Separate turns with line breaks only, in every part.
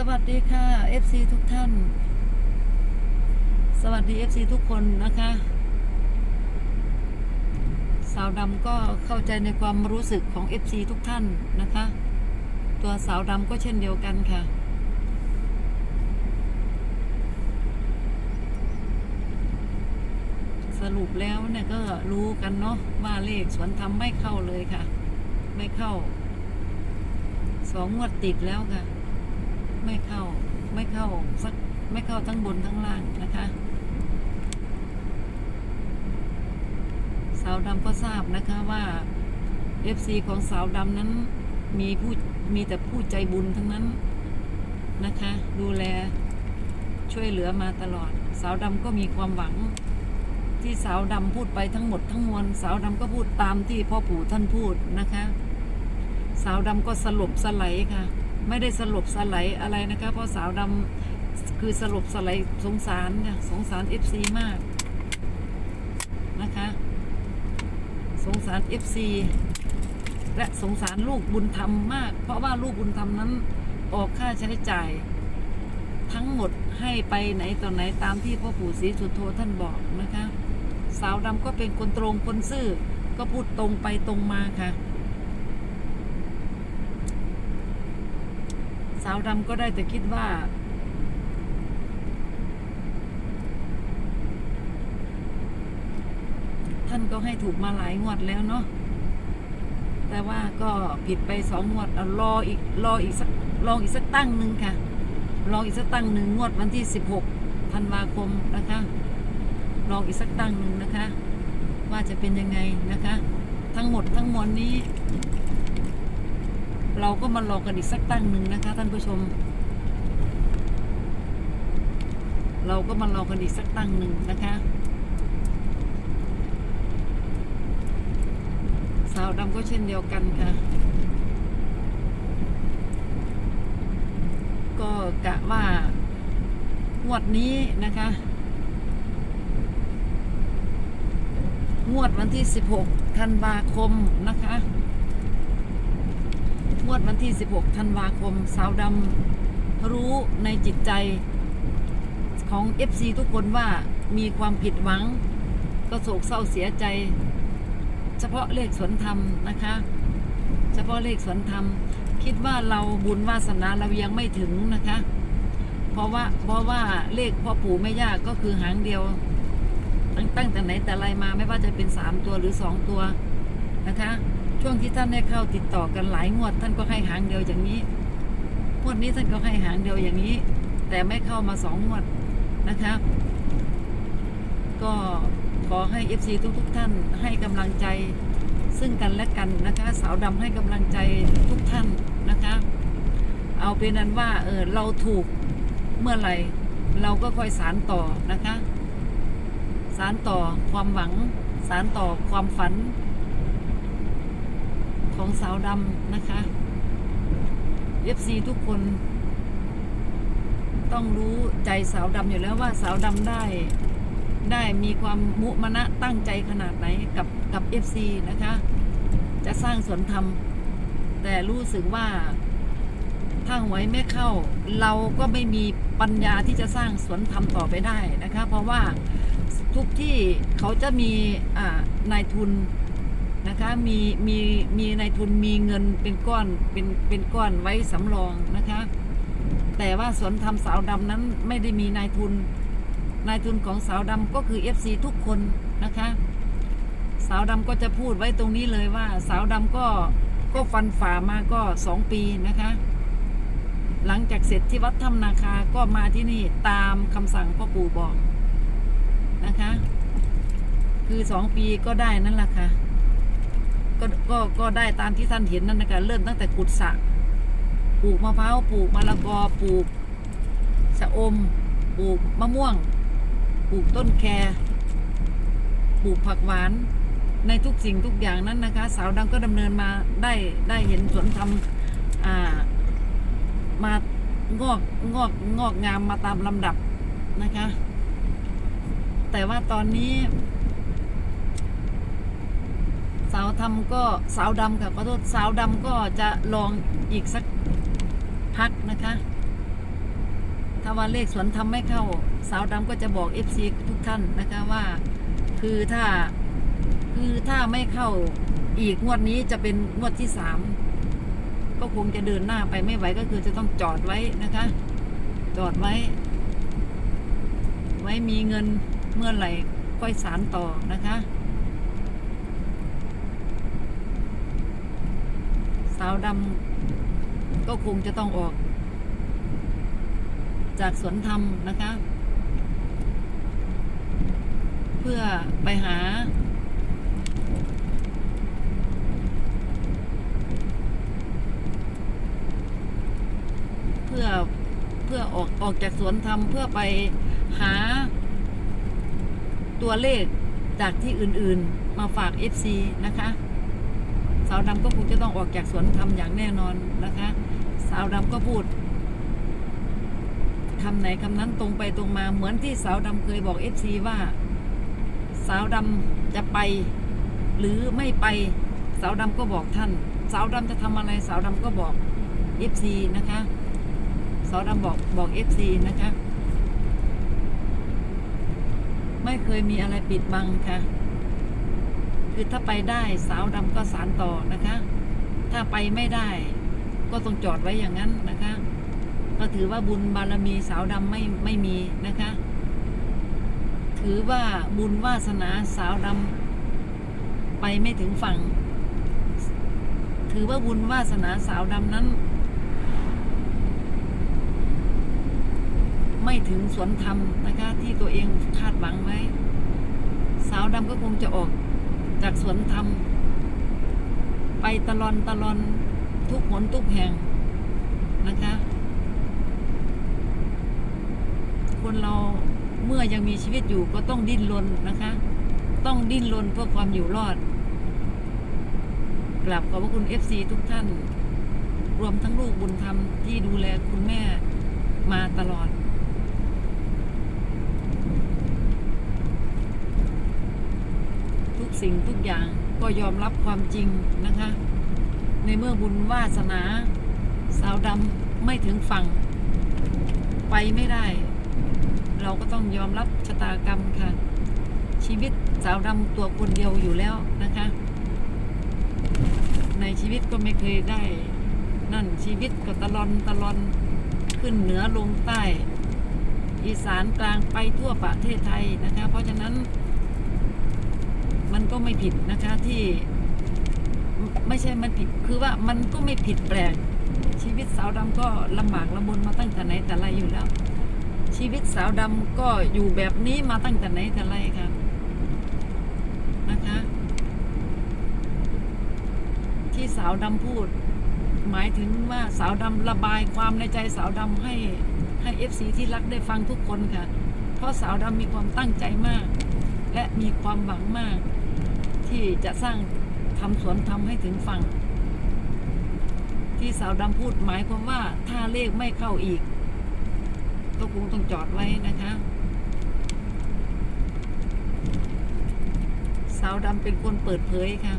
สวัสดีค่ะ FC ทุกท่าน สวัสดี FC ทุกคนนะคะ สาวดำก็เข้าใจในความรู้สึกของ FC ทุกท่านนะคะ ตัวสาวดำก็เช่นเดียวกันค่ะ สรุปแล้วเนี่ยก็รู้กันเนาะว่าเลขสวนธรรมไม่เข้าเลยค่ะ ไม่เข้า สองงวดติดแล้วค่ะ ไม่เข้าไม่เข้าสักไม่เข้าทั้งบนทั้งล่างนะคะสาวดำก็ทราบนะคะว่า FC ของสาวดำนั้นมีผู้มีแต่ผู้ใจบุญทั้งนั้นนะคะ ดูแลช่วยเหลือมาตลอด สาวดำก็มีความหวัง ที่สาวดำพูดไปทั้งหมดทั้งมวลสาวดำก็พูดตามที่พ่อปู่ท่านพูดนะคะ สาวดำก็สลบสไลด์ค่ะ ไม่ได้สลบสไลด์อะไรนะคะเพราะสาวดำคือสลบสไลด์สงสารค่ะสงสารเอฟซีมากนะคะสงสาร FC และสงสารลูกบุญธรรมมาก เพราะว่าลูกบุญธรรมนั้นออกค่าใช้จ่าย ทั้งหมดให้ไปไหนต่อไหนตามที่พ่อปู่ศรีสุโธท่านบอกนะคะ สาวดำก็เป็นคนตรงคนซื่อก็พูดตรงไปตรงมาค่ะ สาวดำก็ได้แต่คิดว่า ท่านก็ให้ถูกมาหลายงวดแล้วเนาะแต่ว่าก็ผิดไปสองงวดเอารออีกรออีกสักลองอีกสักตั้งหนึ่งค่ะลองอีกสักตั้งหนึ่งงวดวันที่สิบหกธันวาคมนะคะลองอีกสักตั้งหนึ่งนะคะ ว่าจะเป็นยังไงนะคะ ทั้งหมดทั้งมวลนี้ เราก็มาลอกันอีกสักตั้งหนึ่งนะคะ ท่านผู้ชม เราก็มาลอกันอีกสักตั้งหนึ่งนะคะสาวดำก็เช่นเดียวกันค่ะ ก็กะว่างวดนี้นะคะ งวดวันที่ 16 ธันวาคมนะคะ งวดวันที่ 16 ธันวาคม สาวดำรู้ในจิตใจของ FC ทุกคนว่ามีความผิดหวัง ก็โศกเศร้าเสียใจ เฉพาะเลขสวนธรรมนะคะ เฉพาะเลขสวนธรรม คิดว่าเราบุญวาสนาเรายังไม่ถึงนะคะ เพราะว่าเพราะว่าเลขพ่อปู่ไม่ย่าก็คือหางเดียวตั้งตั้งแต่ไหนแต่ไรมาไม่ว่าจะเป็นสามตัวหรือสองตัวนะคะ ช่วงที่ท่านได้เข้าติดต่อกันหลายงวด ท่านก็ให้หางเดียวอย่างนี้งวดนี้ท่านก็ให้หางเดียวอย่างนี้ แต่ไม่เข้ามาสองงวดนะคะก็ขอให้ FC ทุกทุกๆท่านให้กำลังใจซึ่งกันและกันนะคะ สาวดำให้กำลังใจทุกท่านนะคะ เอาเป็นนั้นว่าเออเราถูกเมื่อไหร่ เราก็คอยสารต่อนะคะ สารต่อความหวัง สารต่อความฝัน ของสาวดำนะคะ FC ทุกคน ต้องรู้ใจสาวดำอยู่แล้วว่าสาวดำได้ได้มีความมุมนะตั้งใจขนาดไหนกับกับ FC นะคะ จะสร้างสวนธรรม แต่รู้สึกว่าถ้าหวยไม่เข้า เราก็ไม่มีปัญญาที่จะสร้างสวนธรรมต่อไปได้นะคะ เพราะว่าทุกที่เขาจะมีนายทุน นะคะมีมีมีนายทุนมีเงินเป็นก้อนเป็นเป็นก้อนไว้สำรองนะคะ แต่ว่าสวนธรรมสาวดำนั้นไม่ได้มีนายทุน นายทุนของสาวดำก็คือ FC ทุกคนนะคะ สาวดำก็จะพูดไว้ตรงนี้เลยว่า สาวดำก็ก็ฟันฝ่ามาก็สองปีนะคะ หลังจากเสร็จที่วัดถ้ำนาคาก็มาที่นี่ตามคำสั่งพ่อปู่บอกนะคะ คือสองปีก็ได้นั่นแหละค่ะ ก็ก็ก็ได้ตามที่ท่านเห็นนั่นนะคะเริ่มตั้งแต่ขุดสระปลูกมะพร้าวปลูกมะละกอปลูกชะอมปลูกมะม่วงปลูกต้นแคปลูกผักหวานในทุกสิ่งทุกอย่างนั้นนะคะ สาวดำก็ดำเนินมาได้ได้เห็นสวนทำอ่ามางอกงอกงอกงามมาตามลำดับนะคะ แต่ว่าตอนนี้ สาวทำก็สาวดำค่ะขอโทษสาวดำก็จะลองอีกสักพักนะคะ ถ้าว่าเลขสวนทำไม่เข้า สาวดำก็จะบอก FC ทุกท่านนะคะว่า คือถ้าคือถ้าไม่เข้าอีกงวดนี้จะเป็นงวดที่สามก็คงจะเดินหน้าไปไม่ไหวก็คือจะต้องจอดไว้นะคะ จอดไว้ ไว้มีเงินเมื่อไหร่ค่อยสารต่อนะคะ สาวดำก็คงจะต้องออก จากสวนธรรมนะคะ เพื่อไปหา เพื่อเพื่อออกออกจากสวนธรรมเพื่อไปหาตัวเลขจากที่อื่นๆ มาฝาก FC นะคะ สาวดำก็คงจะต้องออกจากสวนธรรมอย่างแน่นอนนะคะ สาวดำก็พูดคำไหนคำนั้นตรงไปตรงมาเหมือนที่สาวดำเคยบอก FC ว่า สาวดำจะไป หรือไม่ไป สาวดำก็บอกท่าน สาวดำจะทำอะไร สาวดำก็บอก FC นะคะ สาวดำบอกบอก FC นะคะ ไม่เคยมีอะไรปิดบังค่ะ คือถ้าไปได้สาวดำก็สารต่อนะคะ ถ้าไปไม่ได้ ก็ต้องจอดไว้อย่างนั้นนะคะ ก็ถือว่าบุญบารมีสาวดำไม่ไม่มีนะคะ ถือว่าบุญวาสนาสาวดำไปไม่ถึงฝั่ง ถือว่าบุญวาสนาสาวดำนั้น ไม่ถึงสวนธรรมนะคะ ที่ตัวเองคาดหวังไว้ สาวดำก็คงจะออก จากสวนธรรม ไปตลอนตลอนทุกหนทุกแห่งนะคะ คนเราเมื่อยังมีชีวิตอยู่ก็ต้องดิ้นรนนะคะ ต้องดิ้นรนเพื่อความอยู่รอดกลับขอบพระคุณ FC ทุกท่าน รวมทั้งลูกบุญธรรมที่ดูแลคุณแม่มาตลอด ทุก สิ่งทุกอย่างก็ยอมรับความจริงนะคะ ในเมื่อบุญวาสนา สาวดำไม่ถึงฝั่ง ไปไม่ได้ เราก็ต้องยอมรับชะตากรรมค่ะ ชีวิตสาวดำตัวคนเดียวอยู่แล้วนะคะ ในชีวิตก็ไม่เคยได้ นั่นชีวิตก็ตะลอนตะลอนขึ้นเหนือลงใต้ อีสานกลางไปทั่วประเทศไทยนะคะ เพราะฉะนั้น มันก็ไม่ผิดนะคะที่ไม่ใช่มันผิดคือว่ามันก็ไม่ผิดแปลก ชีวิตสาวดำก็ลำบากลำบนมาตั้งแต่ไหนแต่ไรอยู่แล้ว ชีวิตสาวดำก็อยู่แบบนี้มาตั้งแต่ไหนแต่ไรค่ะนะคะ ที่สาวดำพูด หมายถึงว่าสาวดำระบายความในใจสาวดำให้ให้เอฟซีที่รักได้ฟังทุกคนค่ะ เพราะสาวดำมีความตั้งใจมาก และมีความหวังมาก ที่จะสร้างทำสวนทำให้ถึงฝั่ง ที่สาวดำพูดหมายความว่าถ้าเลขไม่เข้าอีก ก็คงต้องจอดไว้นะคะสาวดำเป็นคนเปิดเผยค่ะ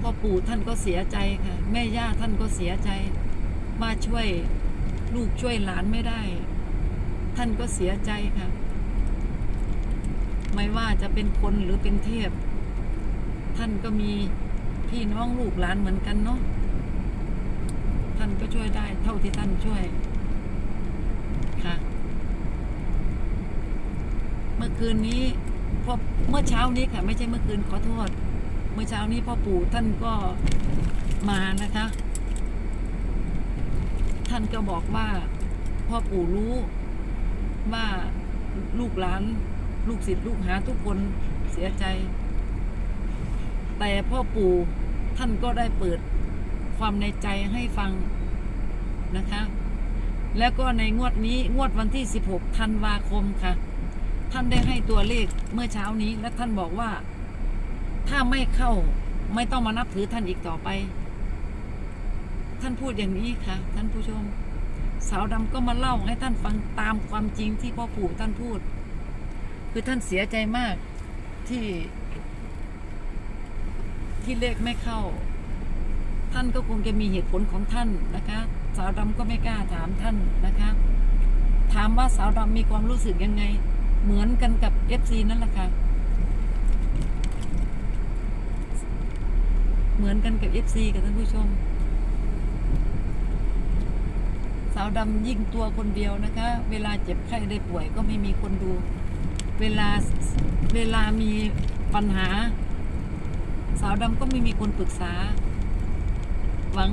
พ่อปู่ท่านก็เสียใจค่ะ แม่ย่าท่านก็เสียใจว่าช่วยลูกช่วยหลานไม่ได้ ท่านก็เสียใจค่ะ ไม่ว่าจะเป็นคนหรือเป็นเทพ ท่านก็มีพี่น้องลูกหลานเหมือนกันเนาะท่านก็ช่วยได้ เท่าที่ท่านช่วยค่ะ เมื่อคืนนี้พอเมื่อเช้านี้ค่ะ ไม่ใช่เมื่อคืนขอโทษ เมื่อเช้านี้พ่อปู่ท่านก็มานะคะ ท่านก็บอกว่าพ่อปู่รู้ว่าลูกหลาน ลูกศิษย์ลูกหาทุกคนเสียใจ แต่พ่อปู่ท่านก็ได้เปิดความในใจให้ฟังนะคะ แล้วก็ในงวดนี้งวดวันที่ 16ธันวาคมค่ะ ท่านได้ให้ตัวเลขเมื่อเช้านี้ และท่านบอกว่า ถ้าไม่เข้าไม่ต้องมานับถือท่านอีกต่อไป ท่านพูดอย่างนี้ค่ะ ท่านผู้ชม สาวดำก็มาเล่าให้ท่านฟังตามความจริงที่พ่อปู่ท่านพูด คือท่านเสียใจมากที่ ที่เลขไม่เข้า ท่านก็คงจะมีเหตุผลของท่านนะคะ สาวดำก็ไม่กล้าถามท่านนะคะ ถามว่าสาวดำมีความรู้สึกยังไง เหมือนกันกับเอฟซีนั่นแหละค่ะเหมือนกันกับเอฟซีกับท่านผู้ชมสาวดำยิ่งตัวคนเดียวนะคะ เวลาเจ็บไข้ได้ป่วยก็ไม่มีคนดู เวลาเวลามีปัญหา สาวดำก็ไม่มีคนปรึกษา หวัง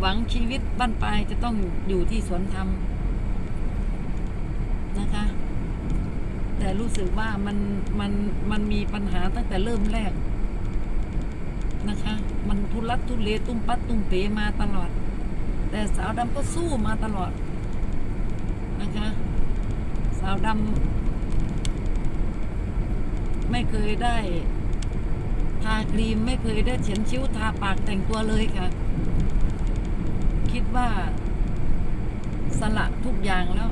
หวังชีวิตบ้านปลายจะต้องอยู่ที่สวนธรรมนะคะ แต่รู้สึกว่ามันมันมันมีปัญหาตั้งแต่เริ่มแรกนะคะ มันทุลักทุเลตุ้มปัดตุ้มเป๋มาตลอด แต่สาวดำก็สู้มาตลอดนะคะ สาวดำ ไม่เคยได้ ทาครีมไม่เคยได้เฉียนชิ้วทาปากแต่งตัวเลยค่ะ คิดว่า สละทุกอย่างแล้ว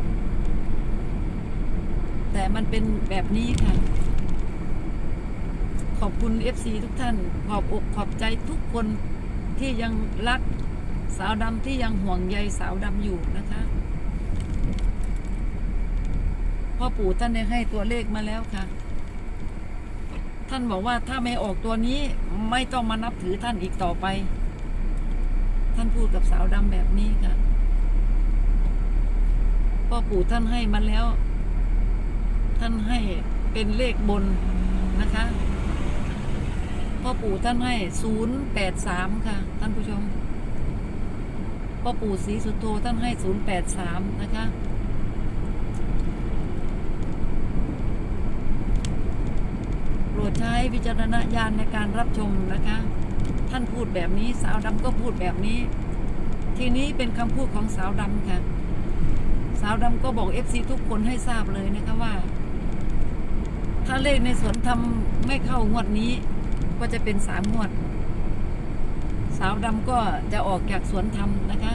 แต่มันเป็นแบบนี้ค่ะ ขอบคุณ FC ทุกท่าน ขอบอกขอบใจทุกคนที่ยังรักสาวดำที่ยังห่วงใยสาวดำอยู่นะคะพ่อปู่ท่านได้ให้ตัวเลขมาแล้วค่ะ ท่านบอกว่าถ้าไม่ออกตัวนี้ไม่ต้องมานับถือท่านอีกต่อไป ท่านพูดกับสาวดำแบบนี้ค่ะพ่อปู่ท่านให้มาแล้ว ท่านให้เป็นเลขบนนะคะพ่อปู่ท่านให้ศูนย์แปดสามค่ะ ท่านผู้ชมพ่อปู่ศรีสุโธท่านให้ศูนย์แปดสามนะคะ โป รดใช้วิจารณญาณในการรับชมนะคะ ท่านพูดแบบนี้สาวดำก็พูดแบบนี้ ทีนี้เป็นคำพูดของสาวดำค่ะ สาวดำก็บอกเอฟซีทุกคนให้ทราบเลยนะคะว่า ถ้าเลขในสวนทำไม่เข้างวดนี้ ก็จะเป็นสามงวด สาวดำก็จะออกจากสวนธรรมนะคะ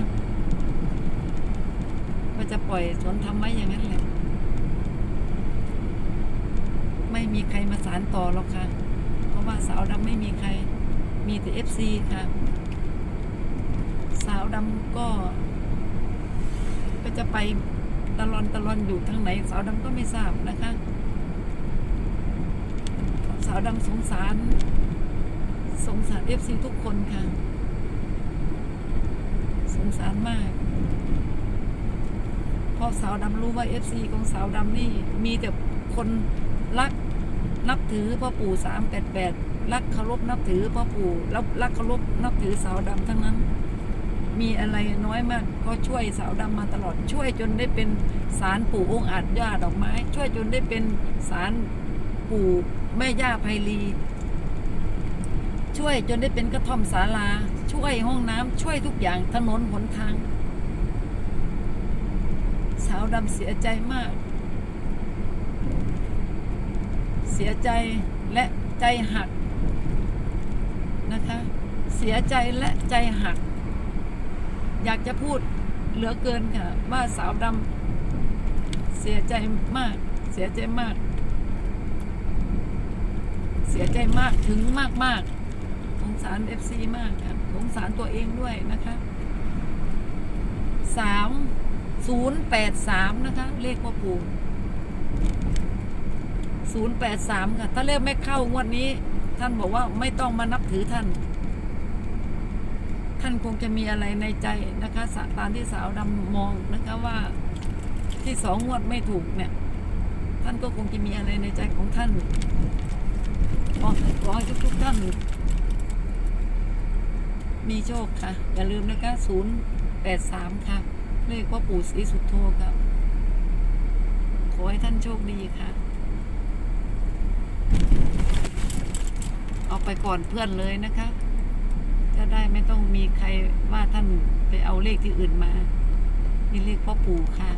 ก็จะปล่อยสวนธรรมไว้อย่างนั้นแหละ ไม่มี ใครมาสารต่อหรอกค่ะ เพราะว่าสาวดำไม่มีใครมีแต่เอฟซีค่ะ สาวดำก็ ก็จะไปตลอนตลอนอยู่ทางไหน สาวดำก็ไม่ทราบนะคะ สาวดำสงสาร สงสารเอฟซีทุกคนค่ะ สงสารมากพราะสาวดำรู้ว่าเอฟซีของสาวดำนี่ มีแต่คนรัก นับถือพ่อปู่สามแปดแปดรักเคารพนับถือพ่อปู่แล้วรักเคารพนับถือสาวดำทั้งนั้น มีอะไรน้อยมาก ก็ช่วยสาวดำมาตลอดช่วยจนได้เป็นสารปู่องค์อาจย่าดอกไม้ ช่วยจนได้เป็นสารปู่แม่ย่าไพลี ช่วยจนได้เป็นกระท่อมศาลา ช่วยห้องน้ำช่วยทุกอย่างถนนหนทาง สาวดำเสียใจมาก เสียใจและใจหักนะคะ เสียใจและใจหัก อยากจะพูดเหลือเกินค่ะ ว่าสาวดำเสียใจมาก เสียใจมาก เสียใจมากถึงมากมากสงสารเอฟซีมากค่ะสงสารตัวเองด้วยนะคะสามศูนย์แปดสามนะคะ เลขพ่อปู่ ศูนย์แปดสามค่ะ ถ้าเลขไม่เข้างวดนี้ ท่านบอกว่าไม่ต้องมานับถือท่าน ท่านคงจะมีอะไรในใจนะคะตามที่สาวดำมองนะคะว่าที่สองงวดไม่ถูกเนี่ย ท่านก็คงจะมีอะไรในใจของท่านขอขอให้ทุกๆท่าน มีโชคค่ะ อย่าลืมนะคะศูนย์แปดสามค่ะ เลขว่าปู่ศรีสุดโทครับขอให้ท่านโชคดีค่ะ เอาไปก่อนเพื่อนเลยนะคะ จะได้ไม่ต้องมีใครว่าท่านไปเอาเลขที่อื่นมา นี่เลขพ่อปู่ค่ะ